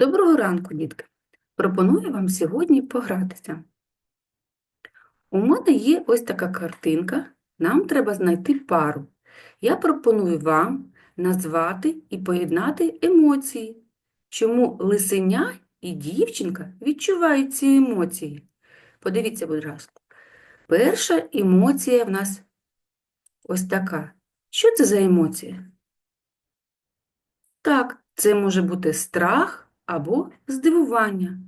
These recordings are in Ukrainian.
Доброго ранку, дітки! Пропоную вам сьогодні погратися. У мене є ось така картинка. Нам треба знайти пару. Я пропоную вам назвати і поєднати емоції. Чому лисеня і дівчинка відчувають ці емоції? Подивіться, будь ласка. Перша емоція в нас ось така. Що це за емоція? Так, це може бути страх або здивування.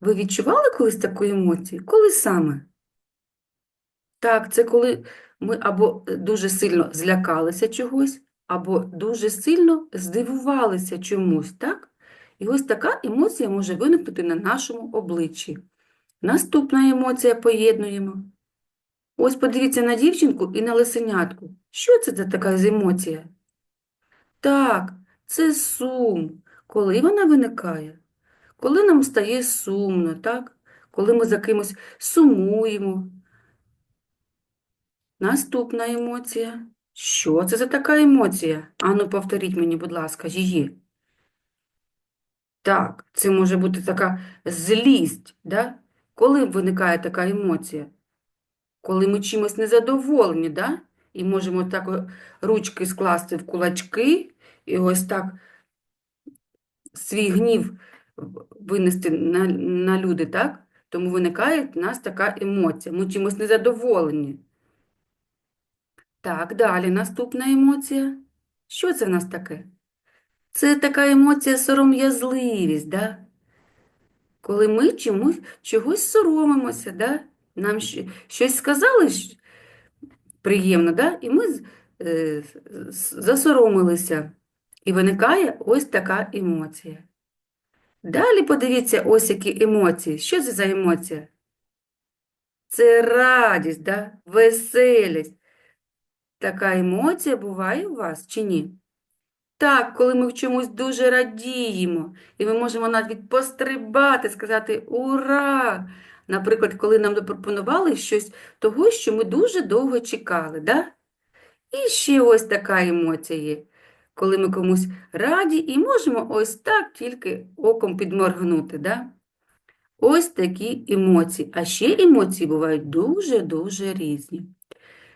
Ви відчували колись таку емоцію? Коли саме? Так, це коли ми або дуже сильно злякалися чогось, або дуже сильно здивувалися чомусь, так? І ось така емоція може виникнути на нашому обличчі. Наступна емоція поєднуємо. Ось подивіться на дівчинку і на лисенятку. Що це за така емоція? Так, це сум. Коли вона виникає? Коли нам стає сумно, так? Коли ми за кимось сумуємо. Наступна емоція. Що це за така емоція? Ану, повторіть мені, будь ласка, її. Так, це може бути така злість, да? Коли виникає така емоція? Коли ми чимось незадоволені, да? І можемо так ручки скласти в кулачки і ось так свій гнів винести на, на люди, так? Тому виникає в нас така емоція. Ми чимось незадоволені. Так, далі наступна емоція. Що це в нас таке? Це така емоція сором'язливість, да? Коли ми чомусь, чогось соромимося, да? Нам щось сказали приємно, да? І ми е, засоромилися. І виникає ось така емоція. Далі подивіться, ось які емоції. Що це за емоція? Це радість, да? Веселість. Така емоція буває у вас чи ні? Так, коли ми в чомусь дуже радіємо, і ми можемо навіть пострибати, сказати «Ура!». Наприклад, коли нам запропонували щось того, що ми дуже довго чекали, да? І ще ось така емоція є, коли ми комусь раді і можемо ось так тільки оком підморгнути, да? Ось такі емоції. А ще емоції бувають дуже-дуже різні.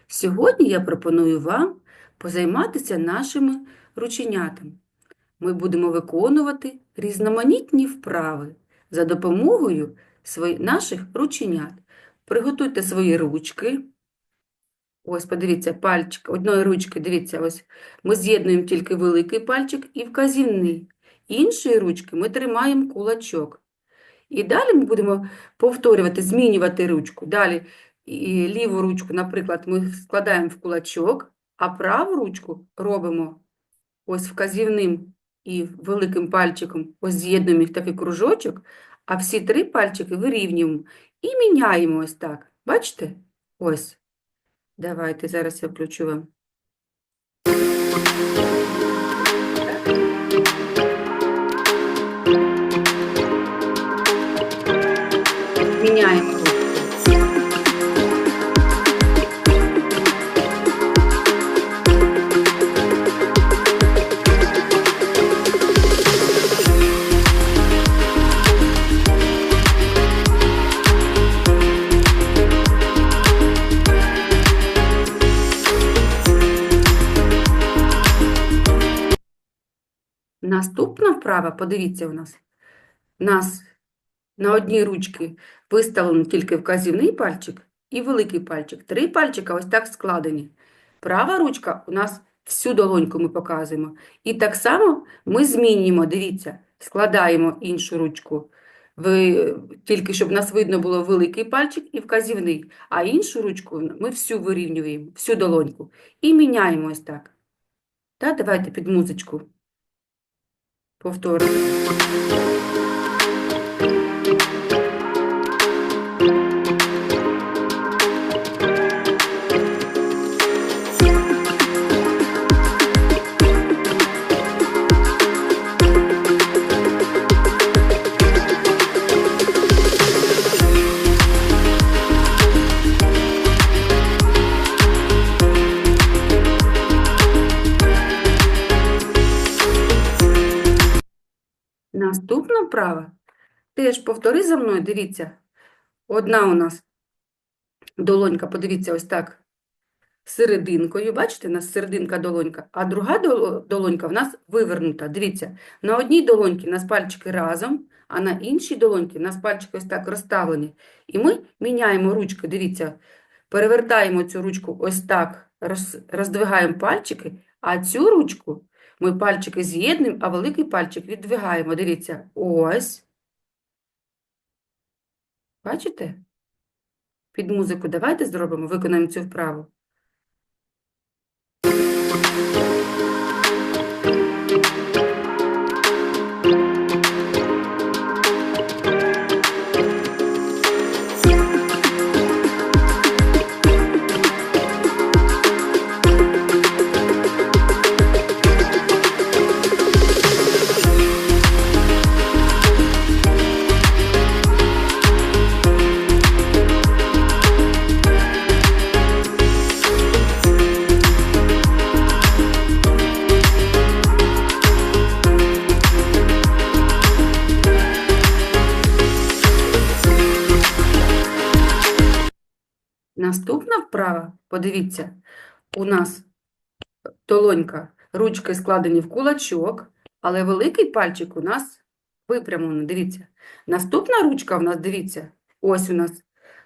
Сьогодні я пропоную вам позайматися нашими рученятами. Ми будемо виконувати різноманітні вправи за допомогою наших рученят. Приготуйте свої ручки. Ось, подивіться, пальчик одної ручки, дивіться, ось ми з'єднуємо тільки великий пальчик і вказівний. Іншої ручки ми тримаємо кулачок. І далі ми будемо повторювати, змінювати ручку. Далі і ліву ручку, наприклад, ми складаємо в кулачок, а праву ручку робимо ось вказівним і великим пальчиком, ось з'єднуємо їх такий кружочок, а всі три пальчики вирівнюємо і міняємо ось так. Бачите? Ось. Давайте зараз я включу вам. Міняємо Наступна вправа, подивіться у нас. У нас на одній ручці виставлено тільки вказівний пальчик і великий пальчик. Три пальчика ось так складені. Права ручка у нас всю долоньку ми показуємо. І так само ми змінюємо, дивіться, складаємо іншу ручку. Ви, тільки щоб нас видно було великий пальчик і вказівний, а іншу ручку ми всю вирівнюємо, всю долоньку. І міняємо ось так. Та, давайте під музичку. Повторимо. Теж повтори за мною, дивіться. Одна у нас долонька, подивіться, ось так, серединкою. Бачите, у нас серединка долонька, а друга долонька в нас вивернута. Дивіться, на одній долоньці у нас пальчики разом, а на іншій долоньці у нас пальчики ось так розставлені. І ми міняємо ручки, дивіться, перевертаємо цю ручку ось так, роз, роздвигаємо пальчики, а цю ручку ми пальчики з'єднуємо, а великий пальчик віддвигаємо. Дивіться, ось. Бачите? Під музику давайте зробимо, виконаємо цю вправу. Наступна вправа, подивіться, у нас долонька, ручки складені в кулачок, але великий пальчик у нас випрямлений, дивіться. Наступна ручка у нас, дивіться, ось у нас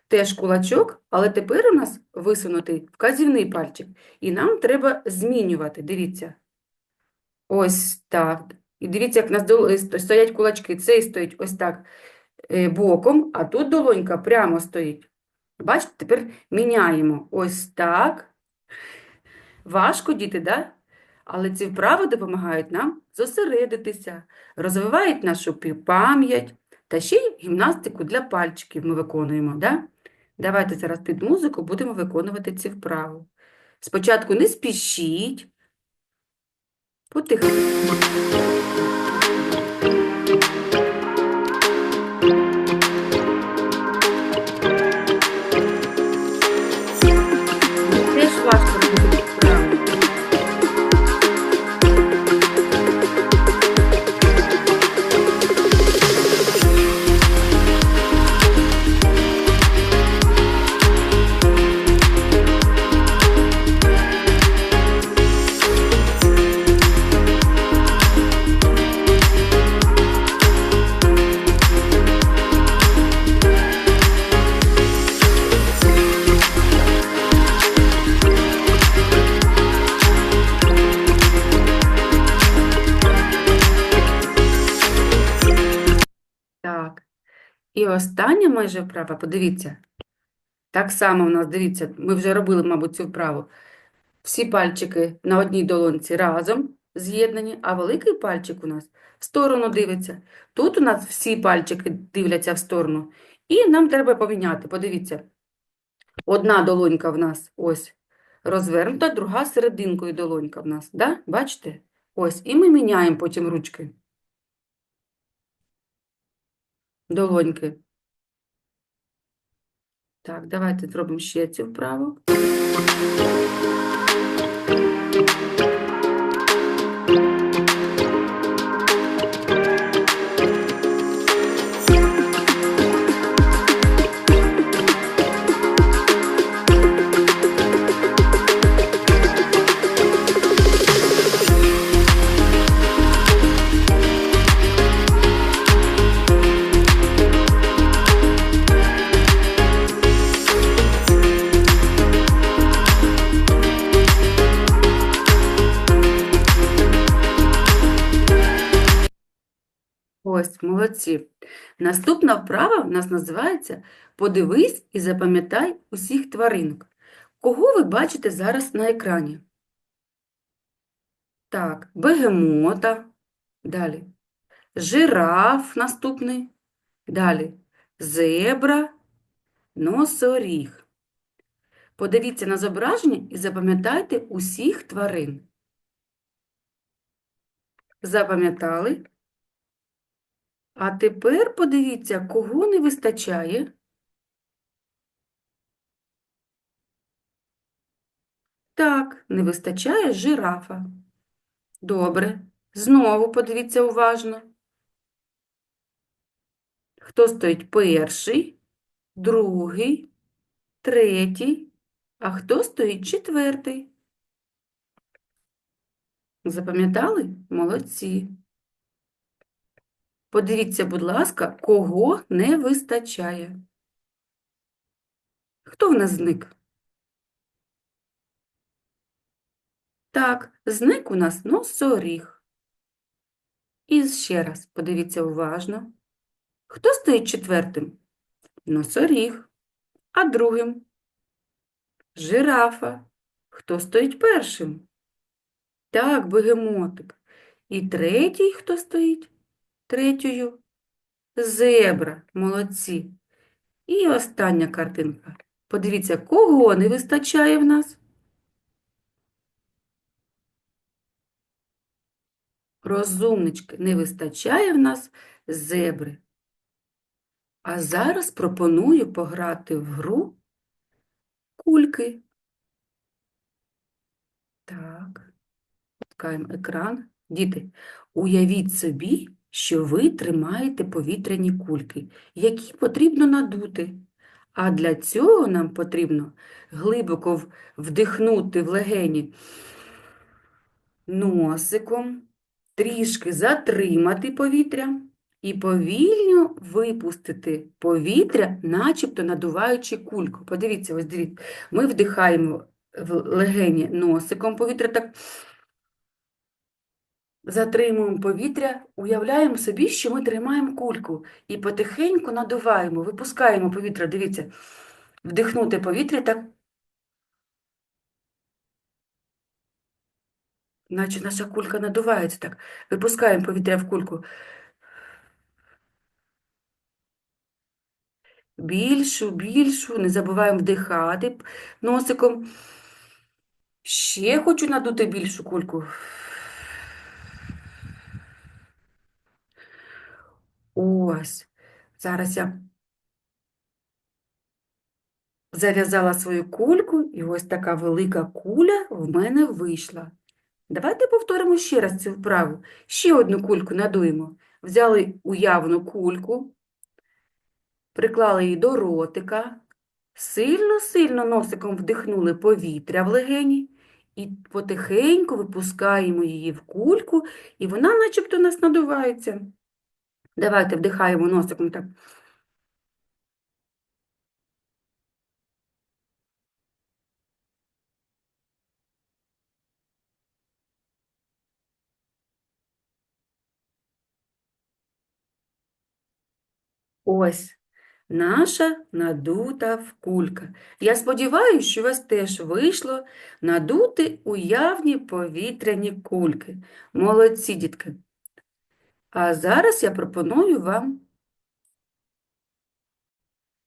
теж кулачок, але тепер у нас висунутий вказівний пальчик. І нам треба змінювати, дивіться. Ось так. І дивіться, як у нас е, сто- стоять кулачки. Цей стоїть ось так е, боком, а тут долонька прямо стоїть. Бачите, тепер міняємо ось так. Важко, діти, да? Але ці вправи допомагають нам зосередитися, розвивають нашу пам'ять та ще й гімнастику для пальчиків ми виконуємо. Да? Давайте зараз під музику будемо виконувати ці вправи. Спочатку не спішіть, потихеньку. Остання майже вправа, подивіться. Так само у нас, дивіться, ми вже робили, мабуть, цю вправу. Всі пальчики на одній долонці разом з'єднані, а великий пальчик у нас в сторону дивиться. Тут у нас всі пальчики дивляться в сторону. І нам треба поміняти. Подивіться. Одна долонька в нас ось розвернута, друга серединкою долонька в нас. Да? Бачите? Ось. І ми міняємо потім ручки. Долоньки. Так, давайте зробимо ще цю вправу. Молодці. Наступна вправа в нас називається «Подивись і запам'ятай усіх тваринок». Кого ви бачите зараз на екрані? Так, бегемота, далі жираф наступний, далі зебра, носоріг. Подивіться на зображення і запам'ятайте усіх тварин. Запам'ятали? А тепер подивіться, кого не вистачає. Так, не вистачає жирафа. Добре. Знову подивіться уважно. Хто стоїть перший, другий, третій, а хто стоїть четвертий? Запам'ятали? Молодці. Подивіться, будь ласка, кого не вистачає. Хто в нас зник? Так, зник у нас носоріг. І ще раз подивіться уважно. Хто стоїть четвертим? Носоріг. А другим? Жирафа. Хто стоїть першим? Так, бегемотик. І третій хто стоїть? Третьою? Зебра. Молодці. І остання картинка. Подивіться, кого не вистачає в нас? Розумнички, не вистачає в нас зебри. А зараз пропоную пограти в гру кульки. Так, пускаємо екран. Діти, уявіть собі, що ви тримаєте повітряні кульки, які потрібно надути. А для цього нам потрібно глибоко вдихнути в легені носиком, трішки затримати повітря і повільно випустити повітря, начебто надуваючи кульку. Подивіться, ось дивіться, ми вдихаємо в легені носиком повітря, так затримуємо повітря, уявляємо собі, що ми тримаємо кульку і потихеньку надуваємо, випускаємо повітря. Дивіться, вдихнути повітря, так наче наша кулька надувається, так. Випускаємо повітря в кульку. Більшу, більшу, не забуваємо вдихати носиком. Ще хочу надути більшу кульку. Ось. Зараз я зав'язала свою кульку, і ось така велика куля в мене вийшла. Давайте повторимо ще раз цю вправу. Ще одну кульку надуємо. Взяли уявну кульку, приклали її до ротика, сильно-сильно носиком вдихнули повітря в легені і потихеньку випускаємо її в кульку, і вона начебто у нас надувається. Давайте вдихаємо носиком так. Ось наша надута в кулька. Я сподіваюся, що у вас теж вийшло надути уявні повітряні кульки. Молодці, дітки. А зараз я пропоную вам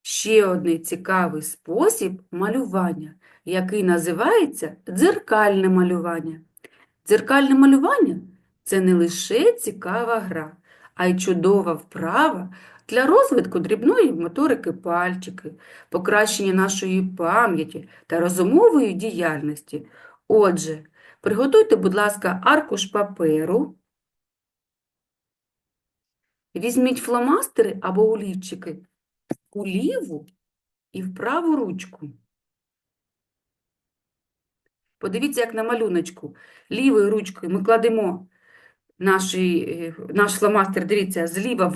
ще один цікавий спосіб малювання, який називається дзеркальне малювання. Дзеркальне малювання це не лише цікава гра, а й чудова вправа для розвитку дрібної моторики пальчики, покращення нашої пам'яті та розумової діяльності. Отже, приготуйте, будь ласка, аркуш паперу, візьміть фломастери або олівчики у ліву і в праву ручку. Подивіться, як на малюночку. Лівою ручкою ми кладемо наші, е, наш фломастер, дивіться, зліва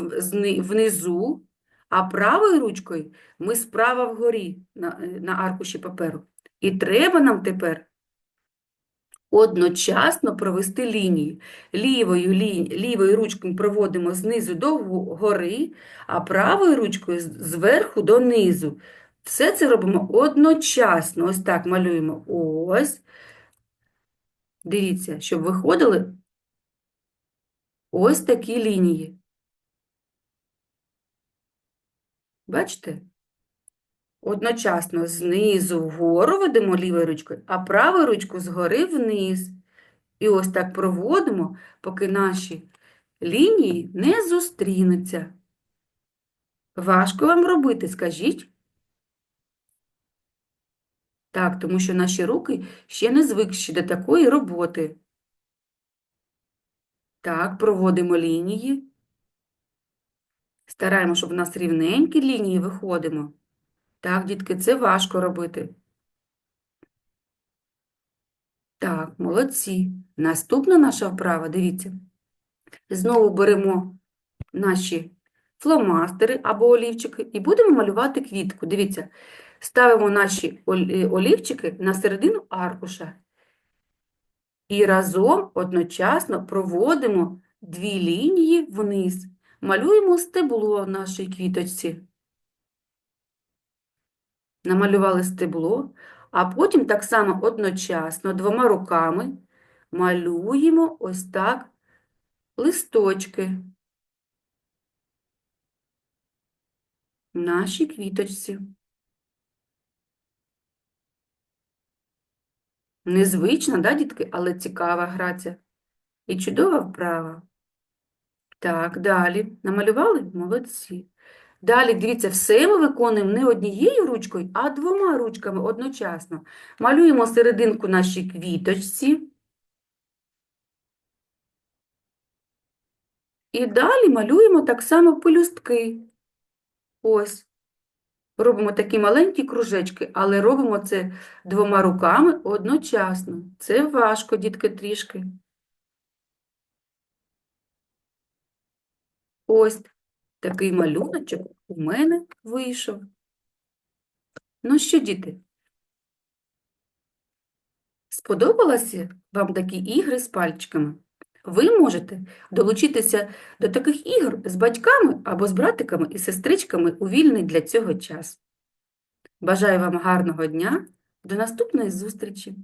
внизу, а правою ручкою ми справа вгорі на, е, на аркуші паперу. І треба нам тепер одночасно провести лінії. Лівою, лі, лівою ручкою проводимо знизу до гори, а правою ручкою зверху до низу. Все це робимо одночасно. Ось так малюємо. Ось. Дивіться, щоб виходили ось такі лінії. Бачите? Одночасно знизу вгору ведемо лівою ручкою, а правою ручкою згори вниз. І ось так проводимо, поки наші лінії не зустрінуться. Важко вам робити, скажіть? Так, тому що наші руки ще не звикші до такої роботи. Так, проводимо лінії. Стараємо, щоб у нас рівненькі лінії виходимо. Так, дітки, це важко робити. Так, молодці. Наступна наша вправа, дивіться. Знову беремо наші фломастери або олівчики і будемо малювати квітку. Дивіться, ставимо наші е, олівчики на середину аркуша і разом одночасно проводимо дві лінії вниз. Малюємо стебло нашій квіточці. Намалювали стебло, а потім так само одночасно двома руками малюємо ось так листочки нашій квіточці. Незвична, да, дітки, але цікава граця. І чудова вправа. Так, далі. Намалювали? Молодці. Далі, дивіться, все ми виконуємо не однією ручкою, а двома ручками одночасно. Малюємо серединку нашій квіточці. І далі малюємо так само пелюстки. Ось. Робимо такі маленькі кружечки, але робимо це двома руками одночасно. Це важко, дітки, трішки. Ось такий малюночок у мене вийшов. Ну що, діти? Сподобалися вам такі ігри з пальчиками? Ви можете долучитися до таких ігор з батьками або з братиками і сестричками у вільний для цього час. Бажаю вам гарного дня, до наступної зустрічі!